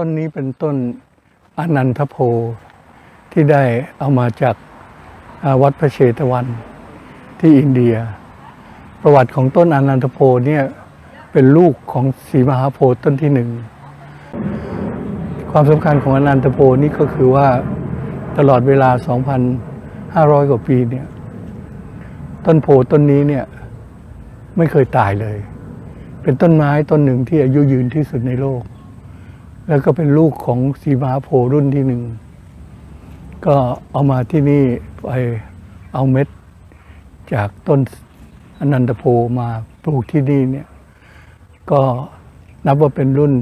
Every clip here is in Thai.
ต้นนี้เป็นต้นอนันทโพที่ได้เอามาจากวัดพระเชตวันที่อินเดีย ประวัติของต้นอนันทโพเนี่ยเป็นลูกของศรีมหาโพธิ์ต้นที่หนึ่งความสำคัญของอนันตโพนี่ก็คือว่าตลอดเวลา 2,500 กว่าปีเนี่ยต้นโพต้นนี้เนี่ยไม่เคยตายเลย เป็นต้นไม้ต้นหนึ่งที่อายุยืนที่สุดในโลก แล้วก็เป็นลูกของสีมาโพรุ่นที่หนึ่ง ก็เอามาที่นี่ไปเอาเม็ด จากต้นอนันตโพมาปลูกที่นี่เนี่ย ก็นับว่าเป็นรุ่น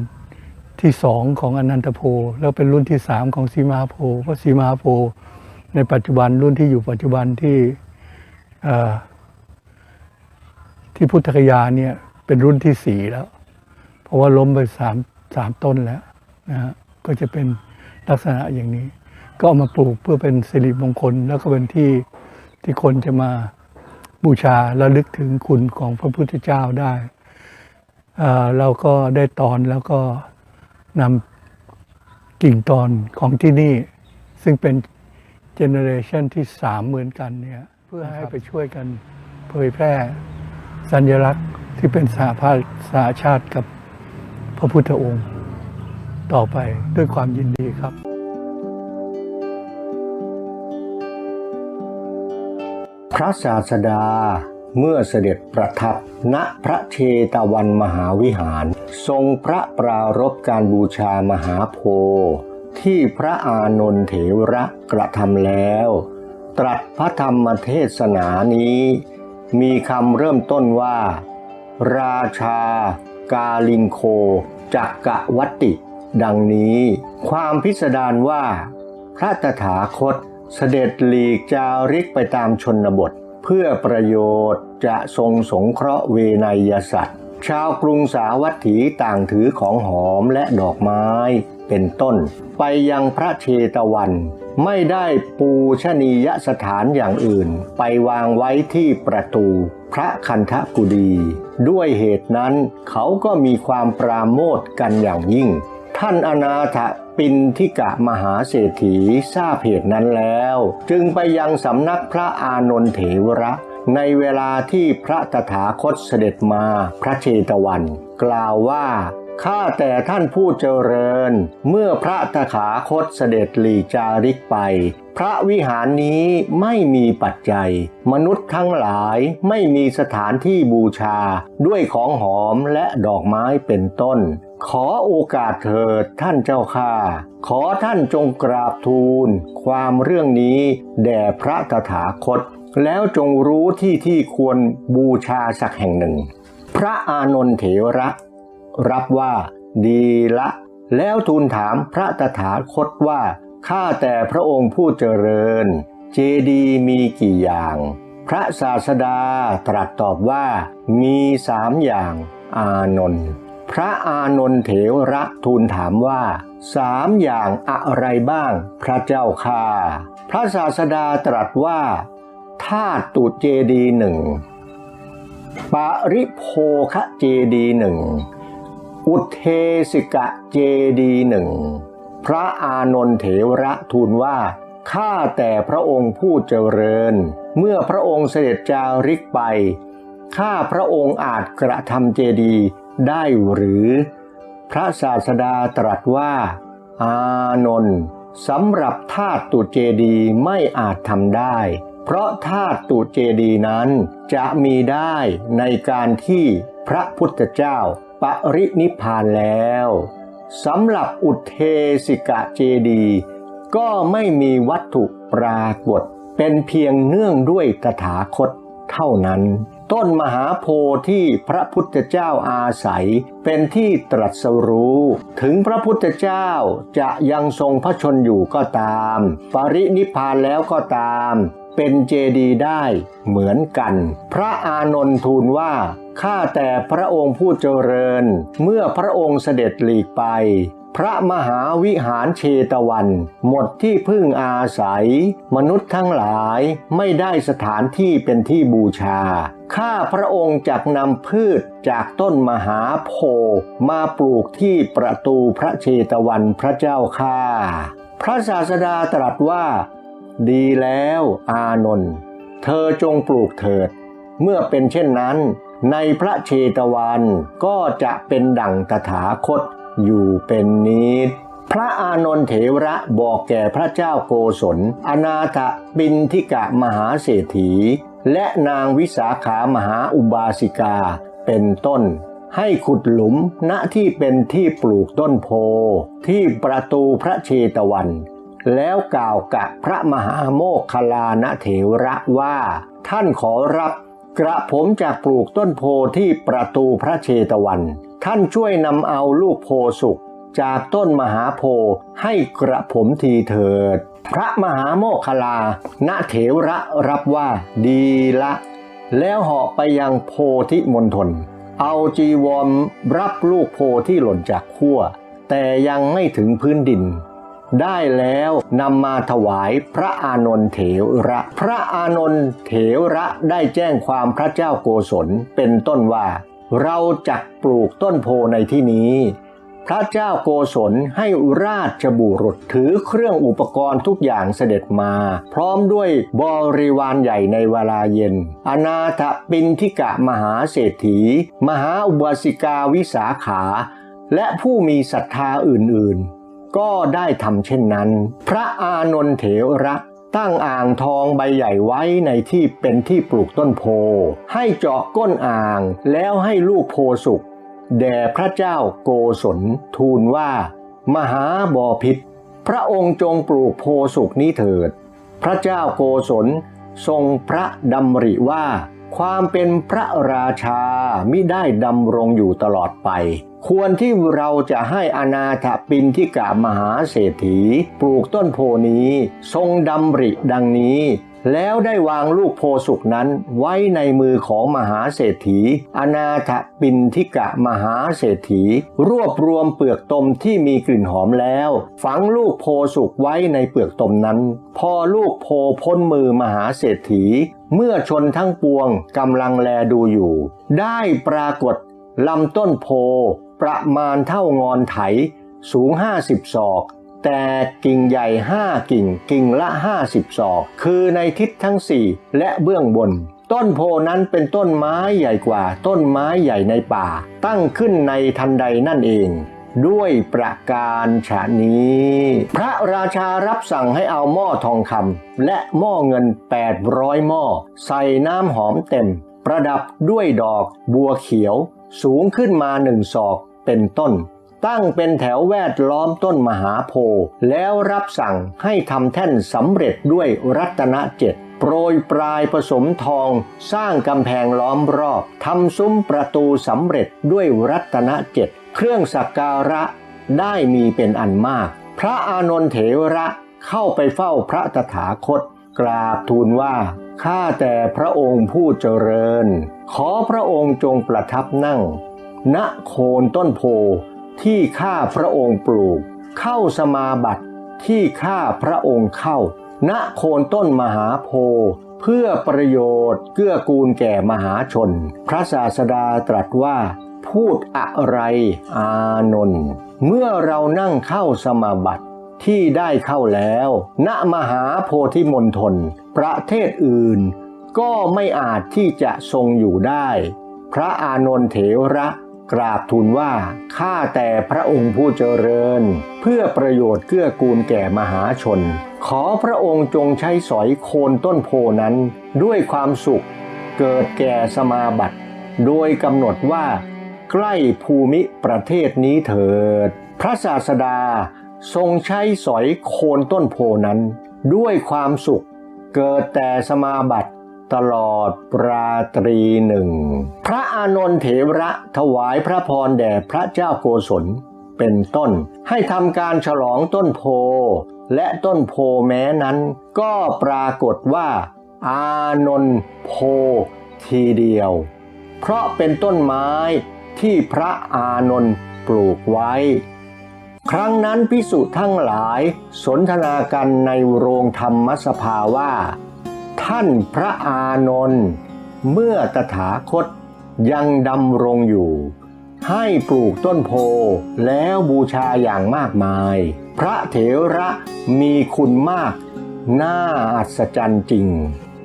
ที่สองของอนันตโพแล้วเป็นรุ่นที่สามของสีมาโพเพราะสีมาโพในปัจจุบันรุ่นที่อยู่ปัจจุบันที่ที่พุทธคยาเนี่ยเป็นรุ่นที่สี่แล้ว เพราะว่าล้มไปสามสามต้นแล้ว นะฮะก็จะเป็นลักษณะอย่างนี้ ก็เอามาปลูกเพื่อเป็นสิริมงคล แล้วก็เป็นที่ที่คนจะมาบูชาและลึกถึงคุณของพระพุทธเจ้าได้เอ่อเราก็ได้ตอนแล้วก็นำกิ่งตอนของที่นี่ ซึ่งเป็นเจเนอเรชันที่สามเหมือนกันเนี่ยเพื่อให้ไปช่วยกันเผยแพร่สัญลักษณ์ที่เป็นสหภาพสหชาติกับพระพุทธองค์ ต่อไปด้วยความยินดีครับพระศาสดาเมื่อเสด็จประทับณพระเชตวันมหาวิหาร ทรงพระปรารภการบูชามหาโพธิ์ที่พระอานนทเถระกระทำแล้ว ตรัสพระธรรมเทศนานี้ มีคำเริ่มต้นว่า ราชากาลิงโคจักกะวัติ ดังนี้ ความพิสดารว่า พระตถาคตเสด็จหลีกจาริกไปตามชนบท เพื่อประโยชน์จะทรงสงเคราะห์เวนยสัตว์ ชาวกรุงสาวัตถีต่างถือของหอมและดอกไม้ เป็นต้น ไปยังพระเชตวัน ไม่ได้ปูชนียสถานอย่างอื่น ไปวางไว้ที่ประตูพระคันธกุดี ด้วยเหตุนั้นเขาก็มีความปราโมทกันอย่างยิ่ง ท่านอนาถปินทิกะมหาเศรษฐีทราบเหตุนั้นแล้ว จึงไปยังสำนักพระอานนทเถระในเวลาที่พระตถาคตเสด็จมาพระเชตวัน กล่าวว่าข้าแต่ท่านผู้เจริญ เมื่อพระตถาคตเสด็จหลีจาริกไป พระวิหารนี้ไม่มีปัจจัย มนุษย์ทั้งหลายไม่มีสถานที่บูชา ด้วยของหอมและดอกไม้เป็นต้น ขอโอกาสเถิดท่านเจ้าข้าขอท่านจงกราบทูล ความเรื่องนี้แด่พระตถาคต แล้วจงรู้ที่ที่ควรบูชาสักแห่งหนึ่ง พระอานนทเถระ รับว่าดีละ แล้วทูลถามพระตถาคตว่าข้าแต่พระองค์ผู้เจริญ เจดีย์มีกี่อย่าง พระศาสดาตรัสตอบว่ามีสามอย่างอานนท์ พระอานนท์เถระทูลถามว่าสามอย่างอะไรบ้าง พระเจ้าค่าพระศาสดาตรัสว่าธาตุตุเจดีหนึ่งปริโภคะเจดีหนึ่งอุเทสิกะเจดีหนึ่งพระอานนทเถระทูลว่าข้าแต่พระองค์ผู้เจริญ เมื่อพระองค์เสด็จจาริกไปข้าพระองค์อาจกระทำเจดี ได้หรือ พระศาสดาตรัสว่า อานนท์สำหรับธาตุตุเจดีไม่อาจทำได้ เพราะธาตุตุเจดีนั้นจะมีได้ในการที่พระพุทธเจ้าปรินิพานแล้วสำหรับอุเทสิกะเจดีก็ไม่มีวัตถุปรากฏ เป็นเพียงเนื่องด้วยตถาคตเท่านั้น ต้นมหาโพธิ์ที่พระพุทธเจ้าอาศัย เป็นที่ตรัสรู้ ถึงพระพุทธเจ้าจะยังทรงพระชนอยู่ก็ตาม ปรินิพานแล้วก็ตาม เป็นเจดีได้เหมือนกัน พระอานนท์ทูลว่าข้าแต่พระองค์ผู้เจริญ เมื่อพระองค์เสด็จหลีกไป พระมหาวิหารเชตวัน หมดที่พึ่งอาศัย มนุษย์ทั้งหลายไม่ได้สถานที่เป็นที่บูชา ข้าพระองค์จักนำพืชจากต้นมหาโพธิ์มาปลูกที่ประตูพระเชตวันพระเจ้าข้าพระศาสดาตรัสว่า ดีแล้วอานนท์เธอจงปลูกเถิด เมื่อเป็นเช่นนั้น ในพระเชตวันก็จะเป็นดั่งตถาคต อยู่เป็นนิดพระอานนท์เถระบอกแก่พระเจ้าโกศล อนาถบินทิกะมหาเศรษฐี และนางวิสาขามหาอุบาสิกา เป็นต้น ให้ขุดหลุมณที่เป็นที่ปลูกต้นโพ ที่ประตูพระเชตวัน แล้วกล่าวกับพระมหาโมคคลานเถระว่า ท่านขอรับกระผมจากปลูกต้นโพที่ประตูพระเชตวัน ท่านช่วยนำเอาลูกโพสุกจากต้นมหาโพให้กระผมทีเถิด พระมหาโมคคลานะเถระรับว่าดีละ แล้วเหาะไปยังโพธิมณฑลเอาจีวรรับลูกโพที่หล่นจากขั้ว แต่ยังไม่ถึงพื้นดิน ได้แล้วนำมาถวายพระอานนท์เถระ พระอานนท์เถระได้แจ้งความพระเจ้าโกศลเป็นต้นว่า เราจักปลูกต้นโพในที่นี้ พระเจ้าโกศลให้ราชบุรุษถือเครื่องอุปกรณ์ทุกอย่างเสด็จมา พร้อมด้วยบริวารใหญ่ในเวลาเย็น อนาถปินทิกะมหาเศรษฐี มหาอุบาสิกาวิสาขา และผู้มีศรัทธาอื่นๆ ก็ได้ทำเช่นนั้น พระอานนท์เถระ ตั้งอ่างทองใบใหญ่ไว้ในที่เป็นที่ปลูกต้นโพ ให้เจาะก้นอ่างแล้วให้ลูกโพสุกแด่พระเจ้าโกศลทูลว่า มหาบอพิษพระองค์จงปลูกโพสุกนี้เถิด พระเจ้าโกศลทรงพระดำริว่า ความเป็นพระราชามิได้ดำรงอยู่ตลอดไป ควรที่เราจะให้อนาถปินทิกามหาเศรษฐี ปลูกต้นโพนี้ ทรงดำริดังนี้ แล้วได้วางลูกโพสุกนั้นไว้ในมือของมหาเศรษฐี อนาถปินทิกะมหาเศรษฐี รวบรวมเปลือกตมที่มีกลิ่นหอมแล้ว ฝังลูกโพสุกไว้ในเปลือกตมนั้น พอลูกโพพ้นมือมหาเศรษฐี เมื่อชนทั้งปวงกำลังแลดูอยู่ ได้ปรากฏลำต้นโพ ประมาณเท่างอนไถ สูง 50 ศอก แต่กิ่งใหญ่ห้ากิ่ง กิ่งละ 50 ศอก คือในทิศทั้งสี่และเบื้องบน ต้นโพนั้นเป็นต้นไม้ใหญ่กว่าต้นไม้ใหญ่ในป่า ตั้งขึ้นในทันใดนั่นเองด้วยประการฉะนี้ พระราชารับสั่งให้เอาหม้อทองคำและหม้อเงิน 800 หม้อ ใส่น้ำหอมเต็ม ประดับด้วยดอกบัวเขียว สูงขึ้นมาหนึ่งศอกเป็นต้น ตั้งเป็นแถวแวดล้อมต้นมหาโพธิ์แล้วรับสั่งให้ทำแท่นสำเร็จด้วยรัตนเจ็ดโปรยปลายผสมทอง สร้างกำแพงล้อมรอบทำซุ้มประตูสำเร็จด้วยรัตนเจ็ดเครื่องสักการะได้มีเป็นอันมาก พระอานนทเถระเข้าไปเฝ้าพระตถาคต กราบทูลว่า ข้าแต่พระองค์ผู้เจริญ ขอพระองค์จงประทับนั่ง ณโคนต้นโพที่ข้าพระองค์ปลูก เข้าสมาบัติที่ข้าพระองค์เข้า ณโคนต้นมหาโพเพื่อประโยชน์เกื้อกูลแก่มหาชน พระศาสดาตรัสว่า พูดอะไรอานนท์เมื่อเรานั่งเข้าสมาบัติ ที่ได้เข้าแล้ว ณมหาโพธิมณฑลประเทศอื่น ก็ไม่อาจที่จะทรงอยู่ได้ พระอานนท์เถระกราบทูลว่า ข้าแต่พระองค์ผู้เจริญ เพื่อประโยชน์เกื้อกูลแก่มหาชน ขอพระองค์จงใช้สอยโคนต้นโพนั้น ด้วยความสุขเกิดแก่สมาบัติ โดยกำหนดว่า ใกล้ภูมิประเทศนี้เถิด พระศาสดา ทรงใช้สอยโคนต้นโพนั้น ด้วยความสุขเกิดแต่สมาบัติตลอดราตรีหนึ่ง พระอานนท์เถระถวายพระพรแด่พระเจ้าโกศลเป็นต้น ให้ทำการฉลองต้นโพ และต้นโพแม้นั้น ก็ปรากฏว่า อานนท์โพทีเดียว เพราะเป็นต้นไม้ที่พระอานนท์ปลูกไว้ ครั้งนั้นพิสุทั้งหลายสนทนากันในโรงธรรมสภาว่า ท่านพระอานนท์เมื่อตถาคตยังดำรงอยู่ ให้ปลูกต้นโพแล้วบูชาอย่างมากมาย พระเถระมีคุณมาก น่าอัศจรรย์จริง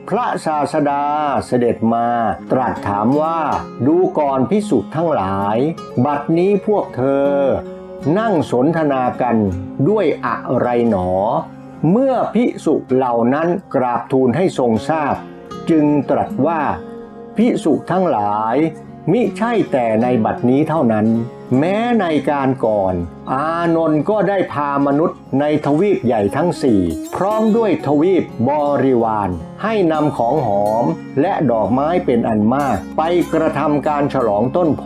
พระศาสดาเสด็จมาตรัสถามว่าดูก่อนพิสุทั้งหลาย บัดนี้พวกเธอ นั่งสนทนากันด้วยอะไรหนอ เมื่อพิสุเหล่านั้นกราบทูลให้ทรงทราบ จึงตรัสว่าพิสุทั้งหลายมิใช่แต่ในบัดนี้เท่านั้น แม้ในการก่อน อานนท์ก็ได้พามนุษย์ในทวีปใหญ่ทั้งสี่พร้อมด้วยทวีปบริวาร ให้นำของหอมและดอกไม้เป็นอันมาก ไปกระทำการฉลองต้นโพ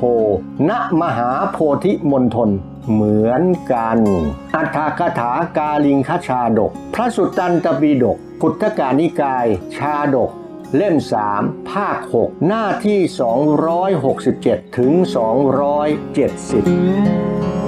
ณมหาโพธิมณฑลเหมือนกัน อัฏฐกถากาลิงคชาดก พระสุตตันตปิฎกพุทธกานิกาย ชาดก เล่ม 3 ภาค 6 หน้าที่ 267 ถึง 270